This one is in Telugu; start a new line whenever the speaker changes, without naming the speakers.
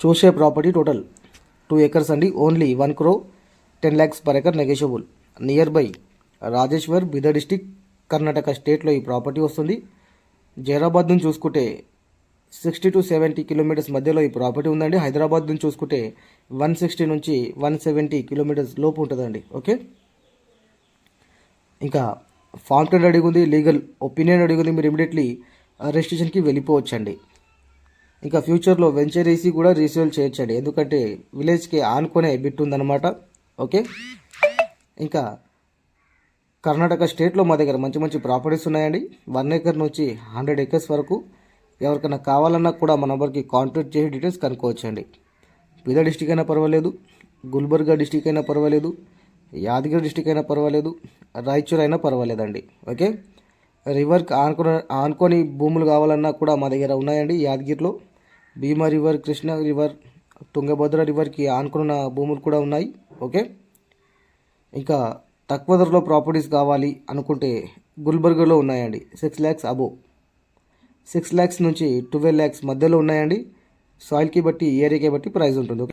చూసే ప్రాపర్టీ టోటల్ టూ ఎకర్స్ అండి. Only one crore ten lakhs per acre negotiable near by Rajeshwar Bidar district Karnataka స్టేట్లో ఈ ప్రాపర్టీ వస్తుంది. జైరాబాద్ నుంచి చూసుకుంటే సిక్స్టీ టు సెవెంటీ కిలోమీటర్స్ మధ్యలో ఈ ప్రాపర్టీ ఉందండి. హైదరాబాద్ నుంచి చూసుకుంటే వన్ సిక్స్టీ నుంచి వన్ సెవెంటీ కిలోమీటర్స్ లోపు ఉంటుందండి. ఓకే ఇంకా ఫామ్ టెన్ రెడీగా ఉంది లీగల్ ఒపీనియన్ అడిగి ఉంది మీరు ఇమీడియట్లీ రిజిస్ట్రేషన్కి వెళ్ళిపోవచ్చండి. ఇంకా ఫ్యూచర్లో వెంచర్ వేసి కూడా రీసేల్ చేయొచ్చండి ఎందుకంటే విలేజ్కి ఆనుకునే బిట్ ఉందన్నమాట. ఓకే ఇంకా కర్ణాటక స్టేట్లో మా దగ్గర మంచి మంచి ప్రాపర్టీస్ ఉన్నాయండి. వన్ ఏకర్ నుంచి హండ్రెడ్ ఎకర్స్ వరకు ఎవరికైనా కావాలన్నా కూడా మా నెంబర్కి కాంటాక్ట్ చేసి డీటెయిల్స్ కనుక్కోవచ్చండి. బీదర్ డిస్టిక్ అయినా పర్వాలేదు గుల్బర్గా డిస్టిక్ అయినా పర్వాలేదు యాదగిరి డిస్టిక్ అయినా పర్వాలేదు రాయచూర్ అయినా పర్వాలేదండి. ఓకే రివర్కి ఆనుకున్న ఆనుకొని భూములు కావాలన్నా కూడా మా దగ్గర ఉన్నాయండి యాదగిరిలో. భీమా రివర్ కృష్ణ రివర్ తుంగభద్ర రివర్కి ఆనుకున్న భూములు కూడా ఉన్నాయి ఓకే? ఇంకా తక్కువ ధరలో ప్రాపర్టీస్ కావాలి అనుకుంటే గుల్బర్గలో ఉన్నాయండి. Six lakhs above six lakhs నుంచి ట్వెల్వ్ ల్యాక్స్ మధ్యలో ఉన్నాయండి. సాయిల్కి బట్టి ఏరియాకి బట్టి ప్రైస్ ఉంటుంది ఓకే?